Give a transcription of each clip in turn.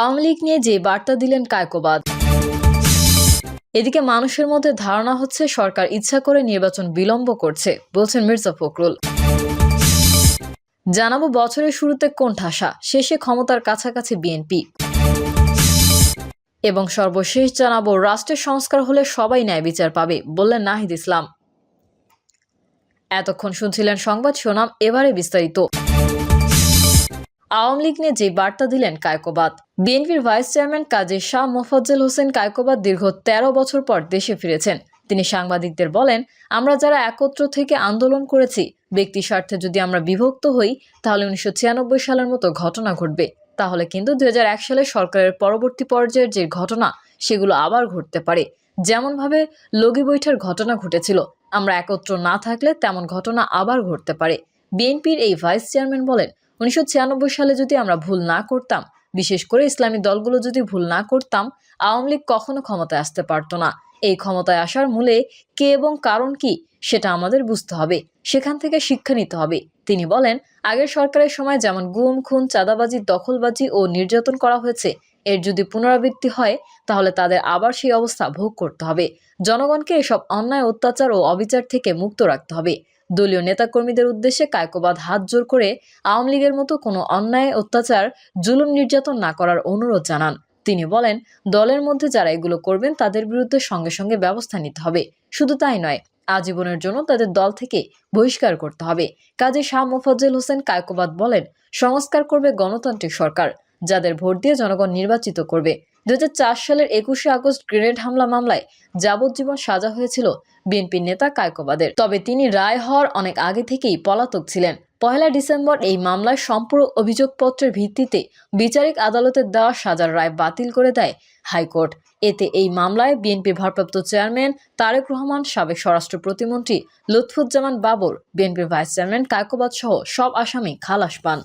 আওয়ামী লীগ নিয়ে যে বার্তা দিলেন কায়কোবাদ। এদিকে মানুষের মধ্যে ধারণা হচ্ছে সরকার ইচ্ছা করে নির্বাচন বিলম্ব করছে, বলছেন মির্জা ফখরুল। জানাব বছরের শুরুতে কোন ঠাসা, শেষে ক্ষমতার কাছাকাছি বিএনপি। এবং সর্বশেষ জানাব, রাষ্ট্রের সংস্কার হলে সবাই ন্যায় বিচার পাবে, বললেন নাহিদ ইসলাম। এতক্ষণ শুনছিলেন সংবাদ শোনাম এবারে বিস্তারিত। আওয়ামী লীগ নিয়ে যে বার্তা দিলেন কায়কোবাদ। বিএনপির ভাইস চেয়ারম্যান কাজী শাহ মোফাজ্জল হোসেন কায়কোবাদ দীর্ঘ ১৩ বছর পর দেশে ফিরেছেন। তিনি সাংবাদিকদের বলেন, আমরা যারা একত্র থেকে আন্দোলন করেছি, ব্যক্তি স্বার্থে যদি আমরা বিভক্ত হই, তাহলে উনিশশো ছিয়ানব্বই সালের মতো ঘটনা ঘটবে। তাহলে কিন্তু দুই হাজার এক সালে সরকারের পরবর্তী পর্যায়ের যে ঘটনা, সেগুলো আবার ঘটতে পারে। যেমনভাবে লগি বৈঠার ঘটনা ঘটেছিল, আমরা একত্র না থাকলে তেমন ঘটনা আবার ঘটতে পারে। বিএনপির এই ভাইস চেয়ারম্যান বলেন উনিশশো ছিয়ানব্বই সালে যদি আমরা ভুল না করতাম, বিশেষ করে ইসলামী দলগুলো যদি ভুল না করতাম, আওয়ামী লীগ কখনো ক্ষমতায় আসতে পারতো না। এই ক্ষমতায় আসার মূলে কে এবং কারণ কি, সেটা আমাদের বুঝতে হবে। সেখান থেকে শিক্ষা নিতে হবে। তিনি বলেন, আগের সরকারের সময় যেমন গুম, খুন, চাঁদাবাজি, দখলবাজি ও নির্যাতন করা হয়েছে, এর যদি পুনরাবৃত্তি হয়, তাহলে তাদের আবার সেই অবস্থা ভোগ করতে হবে। জনগণকে এসব অন্যায়, অত্যাচার ও অবিচার থেকে মুক্ত রাখতে হবে। দলীয় নেতাকর্মীদের উদ্দেশ্যে কায়কোবাদ হাত জোর করে আওয়ামী লীগের মতো কোনো অন্যায় অত্যাচার জুলুম নির্যাতন না করার অনুরোধ জানান। তিনি বলেন, দলের মধ্যে যারা এগুলো করবেন তাদের বিরুদ্ধে সঙ্গে সঙ্গে ব্যবস্থা নিতে হবে। শুধু তাই নয়, আজীবনের জন্য তাদের দল থেকে বহিষ্কার করতে হবে। কাজী শাহ মোফাজ্জল হোসেন কায়কোবাদ বলেন, সংস্কার করবে গণতান্ত্রিক সরকার, যাদের ভোট দিয়ে জনগণ নির্বাচিত করবে। দু হাজার চার সালের একুশে আগস্ট গ্রেনেড হামলা মামলায় যাবজ্জীবন সাজা হয়েছিল বিএনপির নেতা কায়কোবাদের। তবে তিনি রায় হওয়ার অনেক আগে থেকেই পলাতক ছিলেন। পয়লা ডিসেম্বর এই মামলায় সম্পূর্ণ অভিযোগপত্রের ভিত্তিতে বিচারিক আদালতের দেওয়া সাজার রায় বাতিল করে দেয় হাইকোর্ট। এতে এই মামলায় বিএনপি ভারপ্রাপ্ত চেয়ারম্যান তারেক রহমান, সাবেক স্বরাষ্ট্র প্রতিমন্ত্রী লুৎফুজ্জামান বাবর, বিএনপির ভাইস চেয়ারম্যান কায়কোবাদ সহ সব আসামি খালাস পান।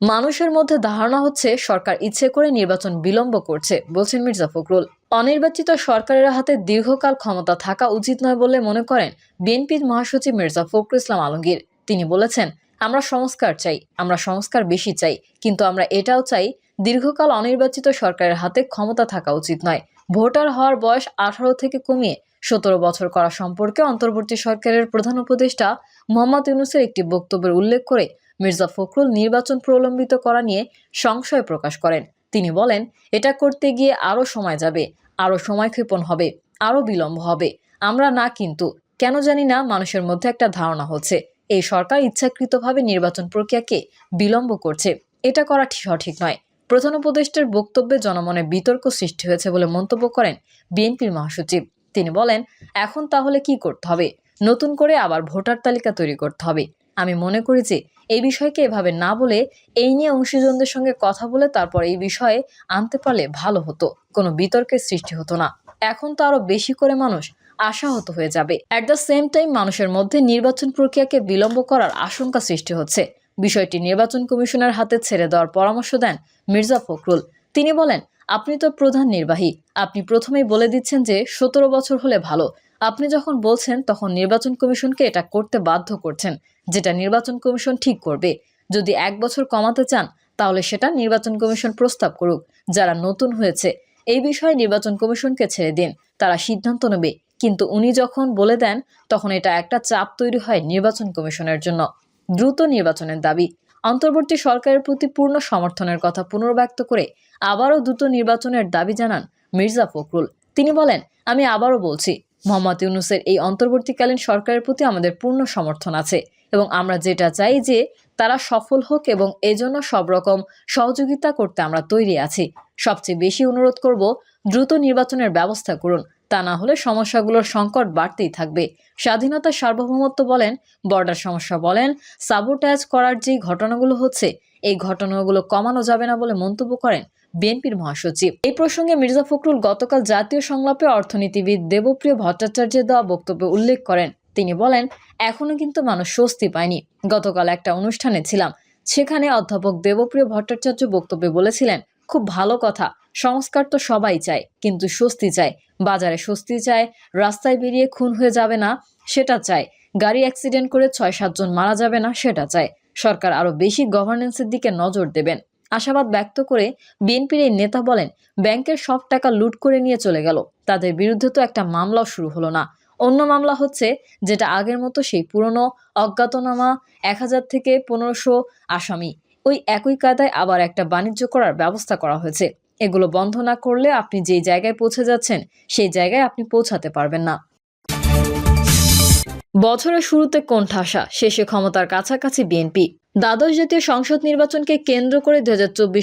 মানুষের মধ্যে ধারণা হচ্ছে সরকার ইচ্ছে করে নির্বাচন বিলম্ব করছে, বলছেন মির্জা ফখরুল। অনির্বাচিত সরকারের হাতে দীর্ঘকাল ক্ষমতা থাকা উচিত নয় বলে মনে করেন বিএনপির মহাসচিব মির্জা ফখরুল ইসলাম আলমগীর। তিনি বলেছেন, আমরা সংস্কার চাই, আমরা সংস্কার বেশি চাই, কিন্তু আমরা এটাও চাই দীর্ঘকাল অনির্বাচিত সরকারের হাতে ক্ষমতা থাকা উচিত নয়। ভোটার হওয়ার বয়স আঠারো থেকে কমিয়ে সতেরো বছর করা সম্পর্কে অন্তর্বর্তী সরকারের প্রধান উপদেষ্টা মোহাম্মদ ইউনুসের একটি বক্তব্যের উল্লেখ করে মির্জা ফখরুল নির্বাচন প্রলম্বিত করা নিয়ে সংশয় প্রকাশ করেন। তিনি বলেন, এটা করতে গিয়ে আরও সময় যাবে আরও সময়ক্ষেপণ হবে আরও বিলম্ব হবে। আমরা না কিন্তু, কেন জানি না মানুষের মধ্যে একটা ধারণা হচ্ছে। এই সরকার ইচ্ছাকৃতভাবে নির্বাচন প্রক্রিয়াকে বিলম্ব করছে। এটা করা ঠিক সঠিক নয়। প্রধান উপদেষ্টার বক্তব্যে জনমনে বিতর্ক সৃষ্টি হয়েছে বলে মন্তব্য করেন বিএনপির মহাসচিব। তিনি বলেন, এখন তাহলে কি করতে হবে? নতুন করে আবার ভোটার তালিকা তৈরি করতে হবে। আমি মনে করি যে এই বিষয়কে এভাবে না বলে এই নিয়ে অংশীজনদের সঙ্গে কথা বলে তারপর এই বিষয়ে আনতে পারলে ভালো হতো। কোনো বিতর্কের সৃষ্টি হতো না। এখন তো আরও বেশি করে মানুষ আশাহত হয়ে যাবে। অ্যাট দ্য সেম টাইম মানুষের মধ্যে নির্বাচন প্রক্রিয়াকে বিলম্ব করার আশঙ্কা সৃষ্টি হচ্ছে। বিষয়টি নির্বাচন কমিশনের হাতে ছেড়ে দেওয়ার পরামর্শ দেন মির্জা ফখরুল। তিনি বলেন, আপনি তো প্রধান নির্বাহী। আপনি প্রথমেই বলে দিচ্ছেন যে সতেরো বছর হলে ভালো। আপনি যখন বলছেন, তখন নির্বাচন কমিশনকে এটা করতে বাধ্য করছেন, যেটা নির্বাচন কমিশন ঠিক করবে। যদি এক বছর কমাতে চান, তাহলে সেটা নির্বাচন কমিশন প্রস্তাব করুক, যারা নতুন হয়েছে। এই বিষয়ে নির্বাচন কমিশনকে ছেড়ে দিন, তারা সিদ্ধান্ত নেবে। কিন্তু উনি যখন বলে দেন, তখন এটা একটা চাপ তৈরি হয় নির্বাচন কমিশনের জন্য। দ্রুত নির্বাচনের দাবি। অন্তর্বর্তী সরকারের প্রতি পূর্ণ সমর্থনের কথা পুনর্ব্যক্ত করে আবারও দ্রুত নির্বাচনের দাবি জানান মির্জা ফখরুল। তিনি বলেন, আমি আবারও বলছি মোহাম্মদ ইউনুসের এই অন্তর্বর্তীকালীন সরকারের প্রতি আমাদের পূর্ণ সমর্থন আছে এবং আমরা যেটা চাই যে তারা সফল হোক এবং এজন্য সব রকম সহযোগিতা করতে আমরা তৈরি আছি। সবচেয়ে বেশি অনুরোধ করব, দ্রুত নির্বাচনের ব্যবস্থা করুন। তা না হলে সমস্যাগুলোর সংকট বাড়তেই থাকবে। স্বাধীনতা সার্বভৌমত্ব বলেন, বর্ডার সমস্যা বলেন, সাবোটাজ করার যে ঘটনাগুলো হচ্ছে এই ঘটনাগুলো কমানো যাবে না বলে মন্তব্য করেন বিএনপির মহাসচিব। এই প্রসঙ্গে মির্জা ফখরুল গতকাল জাতীয় সংলাপে অর্থনীতিবিদ দেবপ্রিয় ভট্টাচার্যের দেওয়া বক্তব্যে উল্লেখ করেন। তিনি বলেন, এখনও কিন্তু মানুষ স্বস্তি পায়নি। গতকাল একটা অনুষ্ঠানে ছিলাম। সেখানে অধ্যাপক দেবপ্রিয় ভট্টাচার্য বক্তব্যে বলেছিলেন, খুব ভালো কথা, সংস্কার তো সবাই চায়, কিন্তু স্বস্তি চায়। বাজারে স্বস্তি চায়, রাস্তায় বেরিয়ে খুন হয়ে যাবে না, সেটা চায়। গাড়ি অ্যাক্সিডেন্ট করে ছয় সাতজন মারা যাবে না, সেটা চায়। সরকার আরও বেশি গভর্নেন্সের দিকে নজর দেবেন। আশাবাদ ব্যক্ত করে বিএনপির এই নেতা বলেন, ব্যাংকের সব টাকা লুট করে নিয়ে চলে গেল। তাদের বিরুদ্ধে তো একটা মামলাও শুরু হলো না। অন্য মামলা হচ্ছে, যেটা আগের মতো সেই পুরনো অজ্ঞাতনামা এক হাজার থেকে পনেরোশো আসামি। ওই একই কায়দায় আবার একটা বাণিজ্য করার ব্যবস্থা করা হয়েছে। এগুলো বন্ধ না করলে আপনি যেই জায়গায় পৌঁছে যাচ্ছেন, সেই জায়গায় আপনি পৌঁছাতে পারবেন না। বছরের শুরুতে কোণঠাসা শেষে ক্ষমতার কাছাকাছি বিএনপি। দ্বাদশ জাতীয় সংসদ নির্বাচনকে কেন্দ্র করে দু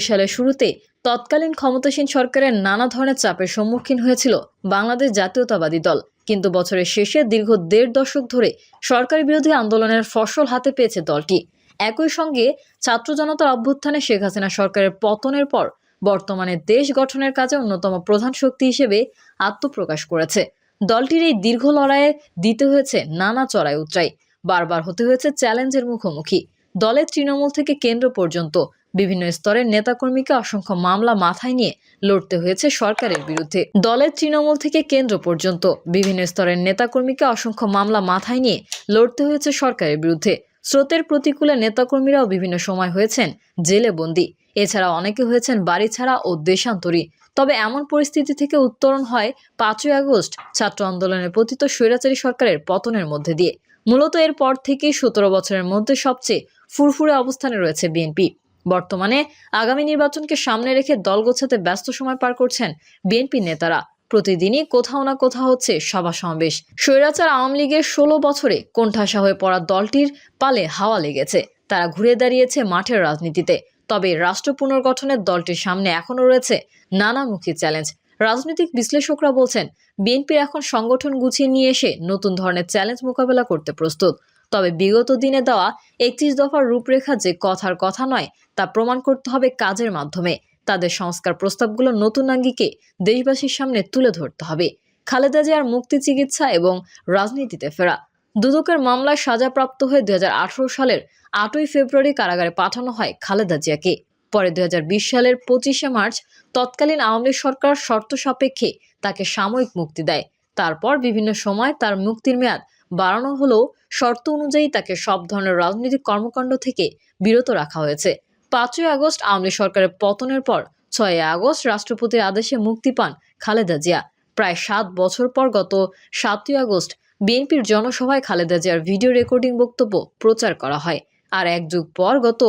সালের শুরুতে তৎকালীন ক্ষমতাসীন সরকারের নানা ধরনের চাপের সম্মুখীন হয়েছিল বাংলাদেশ জাতীয়তাবাদী দল। কিন্তু বছরের শেষে দীর্ঘ দেড় দশক ধরে সরকার বিরোধী আন্দোলনের ফসল হাতে পেয়েছে দলটি। একই সঙ্গে ছাত্র জনতার অভ্যুত্থানে শেখ হাসিনা সরকারের পতনের পর বর্তমানে দেশ গঠনের কাজে অন্যতম প্রধান শক্তি হিসেবে আত্মপ্রকাশ করেছে। দলটির এই দীর্ঘ লড়াইয়ে দিতে হয়েছে নানা চড়াই উতরাই বারবার হতে হয়েছে চ্যালেঞ্জের মুখোমুখি। দলের তৃণমূল থেকে কেন্দ্র পর্যন্ত বিভিন্ন স্তরের নেতাকর্মীকে অসংখ্য মামলা মাথায় নিয়ে লড়তে হয়েছে সরকারের বিরুদ্ধে। দলের তৃণমূল থেকে কেন্দ্র পর্যন্ত বিভিন্ন স্তরের নেতাকর্মীকে অসংখ্য মামলা মাথায় নিয়ে লড়তে হয়েছে সরকারের বিরুদ্ধে। স্রোতের প্রতিকূলে নেতাকর্মীরাও বিভিন্ন সময় হয়েছেন জেলে বন্দী এছাড়া অনেকে হয়েছেন বাড়ি ছাড়া ও দেশান্তরী। তবে এমন পরিস্থিতি থেকে উত্তরণ হয় পাঁচই আগস্ট ছাত্র আন্দোলনের পতিত স্বৈরাচারী সরকারের পতনের মধ্যে দিয়ে। মূলত এর পর থেকেই সতেরো বছরের মধ্যে সবচেয়ে ফুরফুরে অবস্থানে রয়েছে বিএনপি। বর্তমানে আগামী নির্বাচনকে সামনে রেখে দল গোছাতে ব্যস্ত সময় পার করছেন বিএনপি নেতারা। প্রতিদিনই কোথাও না কোথাও হচ্ছে সভা সমাবেশ। স্বৈরাচার আওয়ামী লীগের ষোলো বছরে কোণঠাসা হয়ে পড়া দলটির পালে হাওয়া লেগেছে। তারা ঘুরে দাঁড়িয়েছে মাঠের রাজনীতিতে। তবে রাষ্ট্র পুনর্গঠনের দলটির সামনে এখনও রয়েছে নানামুখী চ্যালেঞ্জ। রাজনৈতিক বিশ্লেষকরা বলছেন বিএনপি এখন সংগঠন গুছিয়ে নিয়ে এসে নতুন ধরনের চ্যালেঞ্জ মোকাবেলা করতে প্রস্তুত। তবে বিগত দিনে দেওয়া একত্রিশ দফার রূপরেখা যে কথার কথা নয়, তা প্রমাণ করতে হবে কাজের মাধ্যমে। তাদের সংস্কার প্রস্তাবগুলো নতুন আঙ্গিকে দেশবাসীর সামনে তুলে ধরতে হবে। খালেদা জিয়ার মুক্তি চিকিৎসা এবং রাজনীতিতে ফেরা। দুদকের মামলায় সাজাপ্রাপ্ত হয়ে দুই হাজার আঠারো সালের আটই ফেব্রুয়ারি কারাগারে পাঠানো হয় খালেদা জিয়াকে। পরে দু হাজার বিশ সালের পঁচিশে মার্চ তৎকালীন আওয়ামী লীগ সরকার শর্ত সাপেক্ষে তাকে সাময়িক মুক্তি দেয়। তারপর বিভিন্ন সময় তার মুক্তির মেয়াদ বাড়ানো হলেও শর্ত অনুযায়ী তাকে সব ধরনের রাজনৈতিক কর্মকাণ্ড থেকে বিরত রাখা হয়েছে। পাঁচই আগস্ট আওয়ামী সরকারের পতনের পর ছয়ই আগস্ট রাষ্ট্রপতির আদেশে মুক্তি পান খালেদা জিয়া। প্রায় সাত বছর পর গত সাতই আগস্ট বিএনপির জনসভায় খালেদা জিয়ার ভিডিও রেকর্ডিং বক্তব্য প্রচার করা হয়। আর এক যুগ পর গত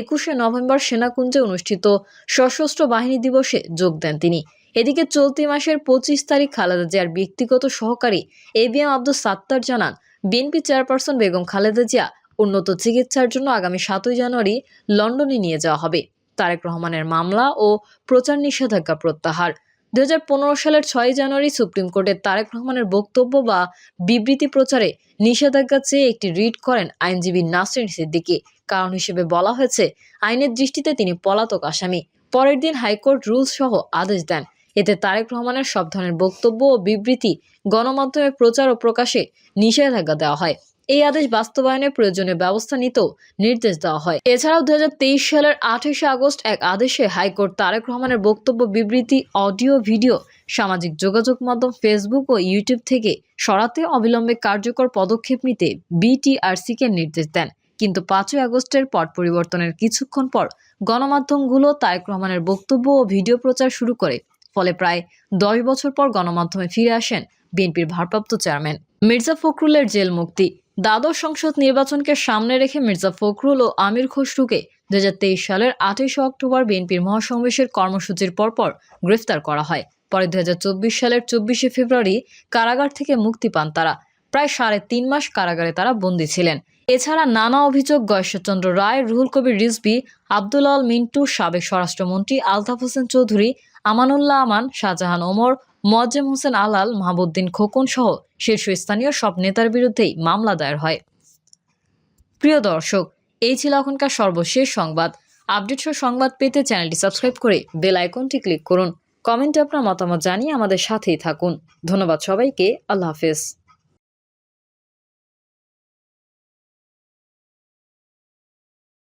একুশে নভেম্বর সেনাকুঞ্জে অনুষ্ঠিত সশস্ত্র বাহিনী দিবসে যোগ দেন তিনি। এদিকে চলতি মাসের পঁচিশ তারিখ খালেদা জিয়ার ব্যক্তিগত সহকারী A B M Abdul Sattar জানান, বিএনপি চেয়ারপারসন বেগম খালেদা জিয়া উন্নত চিকিৎসার জন্য আগামী সাতই জানুয়ারি লন্ডনে নিয়ে যাওয়া হবে। তারেক রহমানের মামলা ও প্রচার নিষেধাজ্ঞা প্রত্যাহার। দু সালের ছয় জানুয়ারি সুপ্রিম কোর্টের তারেক রহমানের বক্তব্য বা বিবৃতি প্রচারে নিষেধাজ্ঞা চেয়ে একটি রিট করেন আইনজীবী নাসরিন সিদ্দিকী। কারণ হিসেবে বলা হয়েছে, আইনের দৃষ্টিতে তিনি পলাতক আসামি। পরের দিন হাইকোর্ট রুলস সহ আদেশ দেন। এতে তারেক রহমানের সব ধরনের বক্তব্য ও বিবৃতি গণমাধ্যমে প্রচার ও প্রকাশে নিষেধাজ্ঞা দেওয়া হয়। এই আদেশ বাস্তবায়নে প্রয়োজনীয় ব্যবস্থা নিতেও নির্দেশ দেওয়া হয়। এছাড়াও দুই হাজার তেইশ সালের আঠাশে আগস্ট এক আদেশে হাইকোর্ট তারেক রহমানের বক্তব্য, বিবৃতি, অডিও, ভিডিও, সামাজিক যোগাযোগ মাধ্যম, ফেসবুক ও ইউটিউব থেকে সরাতে অবিলম্বে কার্যকর পদক্ষেপ নিতে বিটিআরসিকে নির্দেশ দেন। কিন্তু পাঁচই আগস্টের পট পরিবর্তনের কিছুক্ষণ পর গণমাধ্যমগুলো তারেক রহমানের বক্তব্য ও ভিডিও প্রচার শুরু করে। ফলে প্রায় দশ বছর পর গণমাধ্যমে ফিরে আসেন বিএনপির ভারপ্রাপ্ত চেয়ারম্যান। মির্জা ফখরুলের জেল মুক্তি দ্বাদশ সংসদ নির্বাচনকে সামনে রেখে মির্জা ফখরুল ও আমির খসরুকে দু হাজার তেইশ সালের আঠাইশে অক্টোবর বিএনপির মহাসমাবেশের কর্মসূচির পরপর গ্রেফতার করা হয়। পরে দুই হাজার চব্বিশ সালের চব্বিশে ফেব্রুয়ারি কারাগার থেকে মুক্তি পান তারা। প্রায় সাড়ে তিন মাস কারাগারে তারা বন্দী ছিলেন। এছাড়া নানা অভিযোগ গয়েশ্বরচন্দ্র রায়, রুহুল কবির রিজবি আল মিন্টু, সাবেক স্বরাষ্ট্রমন্ত্রী আলতাফ হোসেন চৌধুরী, আমানুল্লাহ আমান, শাহজাহান ওমর মোয়াজ্জেম হোসেন আলাল, মাহবুদ্দিন খোকন সহ শীর্ষস্থানীয় সব নেতার বিরুদ্ধেই মামলা দায়ের হয়। প্রিয় দর্শক, এই ছিল এখনকার সর্বশেষ সংবাদ। আপডেট সহ সংবাদ পেতে চ্যানেলটি সাবস্ক্রাইব করে বেল আইকনটি ক্লিক করুন। কমেন্টে আপনার মতামত জানিয়ে আমাদের সাথেই থাকুন। ধন্যবাদ সবাইকে, আল্লাহ হাফেজ।